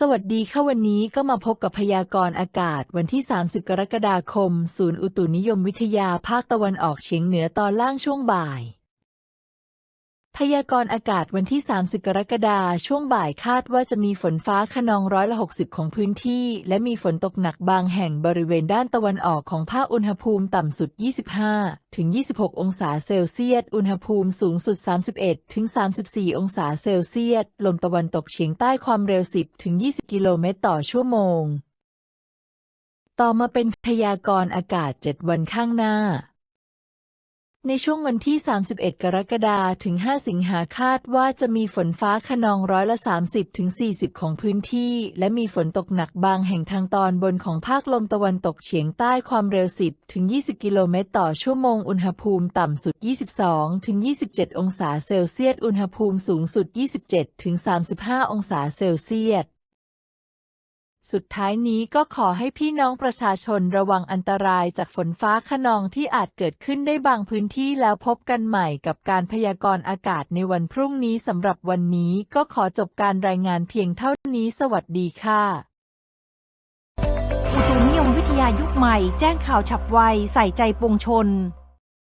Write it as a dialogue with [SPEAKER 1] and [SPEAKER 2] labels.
[SPEAKER 1] สวัสดีค่ะวันนี้ก็มาพบกับพยากรณ์อากาศวันที่ 30 กรกฎาคม ศูนย์อุตุนิยมวิทยาภาคตะวันออกเฉียงเหนือตอนล่างช่วงบ่าย พยากรณ์อากาศวันที่ 30 กรกฎาช่วงบ่ายคาดว่าจะมีฝนฟ้าขนองร้อยละ60 ของพื้นที่ และมีฝนตกหนักบางแห่งบริเวณด้านตะวันออกของภาคอุณหภูมิต่ำสุด 25 ถึง 26 องศาเซลเซียส อุณหภูมิสูงสุด 31 ถึง 34 องศาเซลเซียส ลมตะวันตกเฉียงใต้ความเร็ว 10 ถึง 20 กิโลเมตรต่อชั่วโมง ต่อมาเป็นพยากรณ์อากาศ 7 วันข้างหน้า ในช่วงวันที่ 31 กรกฎาคมถึง 5 สิงหาคาดว่าจะมีฝนฟ้าขนองร้อยละ 30 ถึง 40 ของพื้นที่ และมีฝนตกหนักบางแห่งทางตอนบนของภาคลมตะวันตกเฉียงใต้ความเร็ว 10 ถึง 20 กิโลเมตรต่อชั่วโมง อุณหภูมิต่ำสุด 22 ถึง 27 องศาเซลเซียส อุณหภูมิสูงสุด 27 ถึง 35 องศาเซลเซียส สุดท้ายนี้ก็ขอให้พี่น้องประชาชนระวังอันตรายจากฝนฟ้าขนองที่อาจเกิดขึ้นได้บางพื้นที่แล้วพบกันใหม่กับการพยากรณ์อากาศในวันพรุ่งนี้สำหรับวันนี้ก็ขอจบการรายงานเพียงเท่านี้สวัสดีค่ะ
[SPEAKER 2] อุตุนิยมวิทยายุคใหม่แจ้งข่าวฉับไวใส่ใจปวงชน